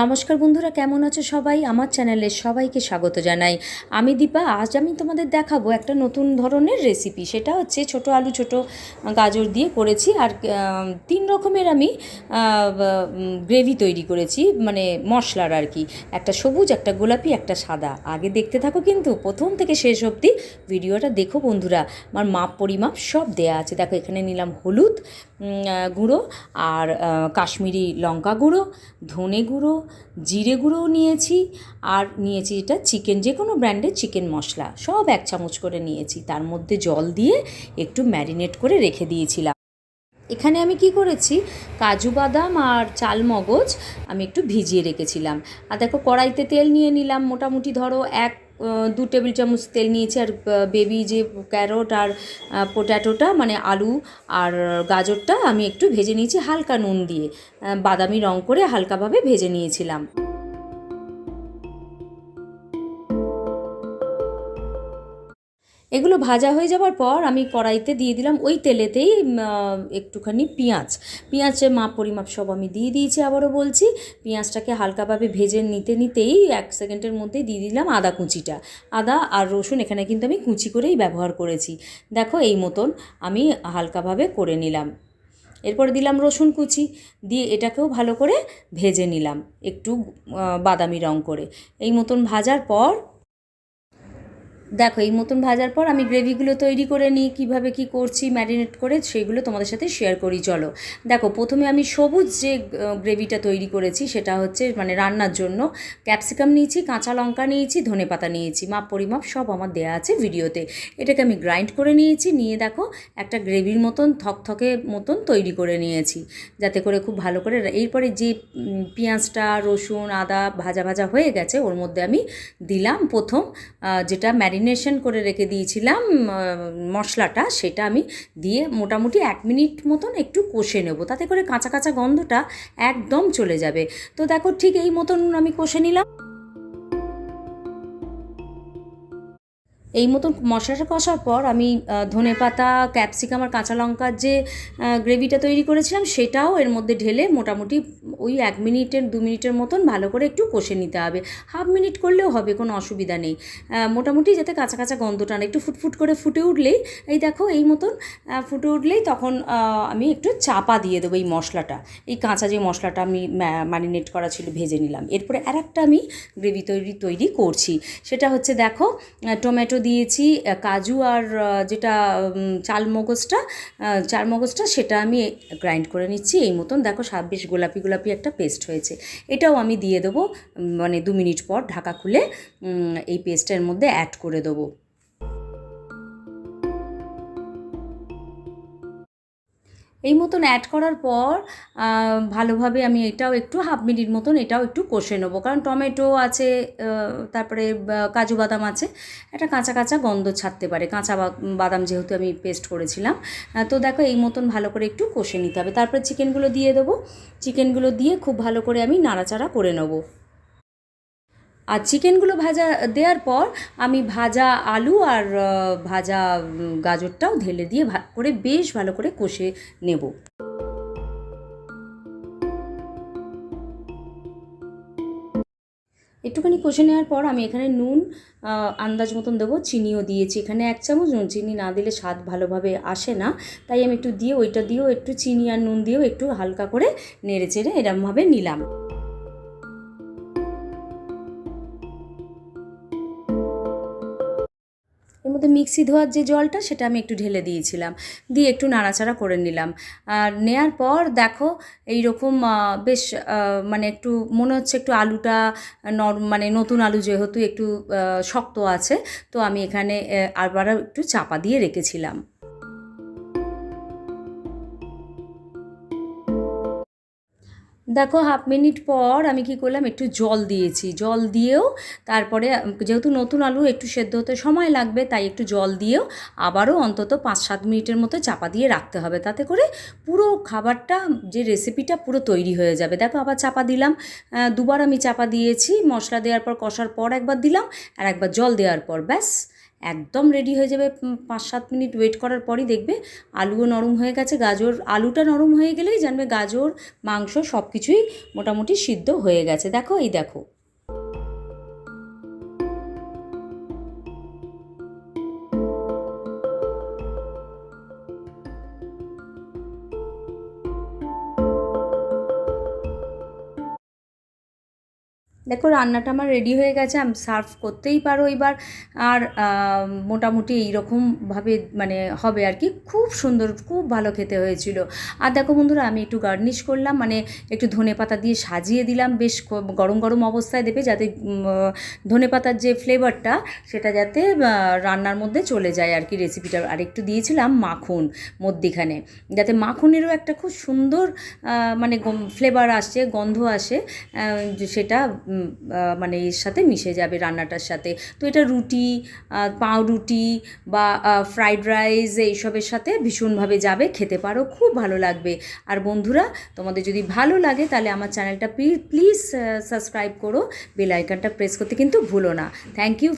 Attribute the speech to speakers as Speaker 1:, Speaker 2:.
Speaker 1: নমস্কার বন্ধুরা, কেমন আছো সবাই? আমার চ্যানেলে সবাইকে স্বাগত জানাই। আমি দীপা, আজ আমি তোমাদের দেখাবো একটা নতুন ধরনের রেসিপি সেটা হচ্ছে ছোট আলু, ছোট গাজর দিয়ে করেছি আর তিন রকমের আমি গ্রেভি তৈরি করেছি মানে মশলার আর কি। একটা সবুজ, একটা গোলাপি, একটা সাদা। আগে দেখতে থাকো কিন্তু প্রথম থেকে শেষ অবধি ভিডিওটা দেখো বন্ধুরা। আমার মাপ, পরিমাপ সব দেয়া আছে। দেখো, এখানে নিলাম হলুদ গুঁড়ো আর কাশ্মীরি লঙ্কা গুঁড়ো, ধনে গুঁড়ো জিরে গুঁড়োও নিয়েছি আর নিয়েছি এটা চিকেন, যে কোনো ব্র্যান্ডের চিকেন মশলা, সব এক চামচ করে নিয়েছি। তার মধ্যে জল দিয়ে একটু ম্যারিনেট করে রেখে দিয়েছিলাম। এখানে আমি কি করেছি, কাজু বাদাম আর চাল মগজ আমি একটু ভিজিয়ে রেখেছিলাম। আর দেখো কড়াইতে তেল নিয়ে নিলাম, মোটামুটি ধরো এক দু টেবিল চামচ তেল নিয়েছি আর বেবি যে ক্যারট আর পোট্যাটোটা মানে আলু আর গাজরটা আমি একটু ভেজে নিয়েছি হালকা নুন দিয়ে। বাদামি রং করে হালকাভাবে ভেজে নিয়েছিলাম। এগুলো ভাজা হয়ে যাওয়ার পর আমি কড়াইতে দিয়ে দিলাম ওই তেলেতেই একটুখানি পেঁয়াজ। পেঁয়াজের মাপ পরিমাপ সব আমি দিয়ে দিয়েছি আবারও বলছি। পেঁয়াজটাকে হালকাভাবে ভেজে নিতে নিতেই এক সেকেন্ডের মধ্যেই দিয়ে দিলাম আদা কুচিটা। আদা আর রসুন এখানে কিন্তু আমি কুচি করেই ব্যবহার করেছি। দেখো এই মতন আমি হালকাভাবে করে নিলাম। এরপরে দিলাম রসুন কুচি, দিয়ে এটাকেও ভালো করে ভেজে নিলাম একটু বাদামি রং করে। এই মতন ভাজার পর দেখো, এই মতন ভাজার পর আমি গ্রেভিগুলো তৈরি করে নিই, কীভাবে কি করছি ম্যারিনেট করে, সেগুলো তোমাদের সাথে শেয়ার করি, চলো। দেখো, প্রথমে আমি সবুজ যে গ্রেভিটা তৈরি করেছি, সেটা হচ্ছে মানে রান্নার জন্য ক্যাপসিকাম নিয়েছি, কাঁচা লঙ্কা নিয়েছি, ধনে পাতা নিয়েছি, মাপ পরিমাপ সব আমার দেয়া আছে ভিডিওতে এটাকে আমি গ্রাইন্ড করে নিয়েছি, নিয়ে দেখো, একটা গ্রেভির মতন, থকথকে মতন তৈরি করে নিয়েছি, যাতে করে খুব ভালো করে এরপরে যে পেঁয়াজটা, রসুন, আদা ভাজা ভাজা হয়ে গেছে, ওর মধ্যে আমি দিলাম প্রথম যেটা যেটা ম্যারিনেশন করে রেখে দিয়েছিলাম মশলাটা, সেটা আমি দিয়ে মোটামুটি এক মিনিট মতন একটু কষে নেব। তাতে করে কাঁচা কাঁচা গন্ধটা একদম চলে যাবে। তো দেখো ঠিক এই মতন আমি কষে নিলাম। এই মতন মশলাটা কষার পর আমি ধনে পাতা, ক্যাপসিকাম আর কাঁচা লঙ্কার যে গ্রেভিটা তৈরি করেছিলাম সেটাও এর মধ্যে ঢেলে মোটামুটি ওই এক মিনিটের, দু মিনিটের মতন ভালো করে একটু কষে নিতে হবে। হাফ মিনিট করলেও হবে, কোনো অসুবিধা নেই। মোটামুটি যাতে কাঁচা কাঁচা গন্ধটা একটু ফুটফুট করে ফুটে উঠলেই, এই দেখো এই মতন ফুটে উঠলেই তখন আমি একটু চাপা দিয়ে দেবো এই মশলাটা। এই কাঁচা যে মশলাটা আমি ম্যারিনেট করা ছিল, ভেজে নিলাম। এরপরে আর একটা আমি গ্রেভি তৈরি তৈরি করছি। সেটা হচ্ছে দেখো টমেটো দিয়েছি কাজু আর যেটা চাল মগজটা চাল মগজটা সেটা আমি গ্রাইন্ড করে নিচ্ছি। এই মতন দেখো সাব্বিশ গোলাপি গোলাপি একটা পেস্ট হয়েছে। এটাও আমি দিয়ে দেবো মানে দু মিনিট পর ঢাকা খুলে এই পেস্টের মধ্যে অ্যাড করে দেবো। এই মতন অ্যাড করার পর ভালোভাবে আমি এটাও একটু হাফ মিনিট মতন এটাও একটু কষে নেব। কারণ টমেটো আছে তারপরে কাজু বাদাম আছে, একটা কাঁচা কাঁচা গন্ধ ছাড়তে পারে। কাঁচা বাদাম যেহেতু আমি পেস্ট করেছিলাম। তো দেখো এই মতন ভালো করে একটু কষে নিতে হবে। তারপরে চিকেনগুলো দিয়ে দেবো। চিকেনগুলো দিয়ে খুব ভালো করে আমি নাড়াচাড়া করে নেব। আর চিকেনগুলো ভাজা দেওয়ার পর আমি ভাজা আলু আর ভাজা গাজরটাও ঢেলে দিয়ে করে বেশ ভালো করে কষে নেব। একটুখানি কষে নেওয়ার পর আমি এখানে নুন আন্দাজ মতন দেবো, চিনিও দিয়েছি। এখানে এক চামচ নুন, চিনি না দিলে স্বাদ ভালোভাবে আসে না। তাই আমি একটু দিয়ে, ওইটা দিয়েও একটু চিনি আর নুন দিয়েও একটু হালকা করে নেড়ে চেড়ে এরমভাবে নিলাম। মিক্সি ধোয়ার যে জলটা সেটা আমি একটু ঢেলে দিয়েছিলাম। দিয়ে একটু নাড়াচাড়া করে নিলাম। আর নেয়ার পর দেখো এই রকম বেশ মানে একটু মনে হচ্ছে একটু আলুটা নর মানে নতুন আলু যেহেতু একটু শক্ত আছে তো আমি এখানে আহ, আবারও একটু চাপা দিয়ে রেখেছিলাম। দেখো হাফ মিনিট পর আমি কি করলাম, একটু জল দিয়েছি। জল দিয়েও তারপরে যেহেতু নতুন আলু, একটু সেদ্ধ হতে সময় লাগবে, তাই একটু জল দিয়েও আবারও অন্তত পাঁচ সাত মিনিটের মতো চাপা দিয়ে রাখতে হবে। তাতে করে পুরো খাবারটা, যে রেসিপিটা পুরো তৈরি হয়ে যাবে। দেখো, আবার চাপা দিলাম। দুবার আমি চাপা দিয়েছি। মশলা দেওয়ার পর, কষার পর একবার দিলাম, আর একবার জল দেওয়ার পর, ব্যাস। একদম রেডি হয়ে যাবে পাঁচ সাত মিনিট ওয়েট করার পরই দেখবে আলুও নরম হয়ে গেছে, গাজর, আলুটা নরম হয়ে গেলেই জানবে গাজর, মাংস সব কিছুই মোটামুটি সিদ্ধ হয়ে গেছে। দেখো, এই দেখো। দেখো, রান্নাটা আমার রেডি হয়ে গেছে, আমি সার্ভ করতেই পারো এবার। আর মোটামুটি এইরকমভাবে মানে হবে আর কি। খুব সুন্দর, খুব ভালো খেতে হয়েছিল। আর দেখো বন্ধুরা, আমি একটু গার্নিশ করলাম মানে একটু ধনে পাতা দিয়ে সাজিয়ে দিলাম। বেশ গরম গরম অবস্থায় দেবে যাতে ধনে পাতার যে ফ্লেভারটা সেটা যাতে রান্নার মধ্যে চলে যায় আর কি রেসিপিটা আর একটু দিয়েছিলাম মাখন মধ্যিখানে, যাতে মাখনেরও একটা খুব সুন্দর মানে ফ্লেভার আসছে গন্ধ আসে সেটা মানে এর সাথে মিশে যাবে রান্নাটার সাথে। তো এটা রুটি পাউরুটি বা ফ্রাইড রাইস এইসবের সাথে ভীষণভাবে যাবে, খেতে পারো, খুব ভালো লাগবে। আর বন্ধুরা, তোমাদের যদি ভালো লাগে, তাহলে আমার চ্যানেলটা প্লিজ সাবস্ক্রাইব করো বেল আইকনটা প্রেস করতে কিন্তু ভুলো না। Thank you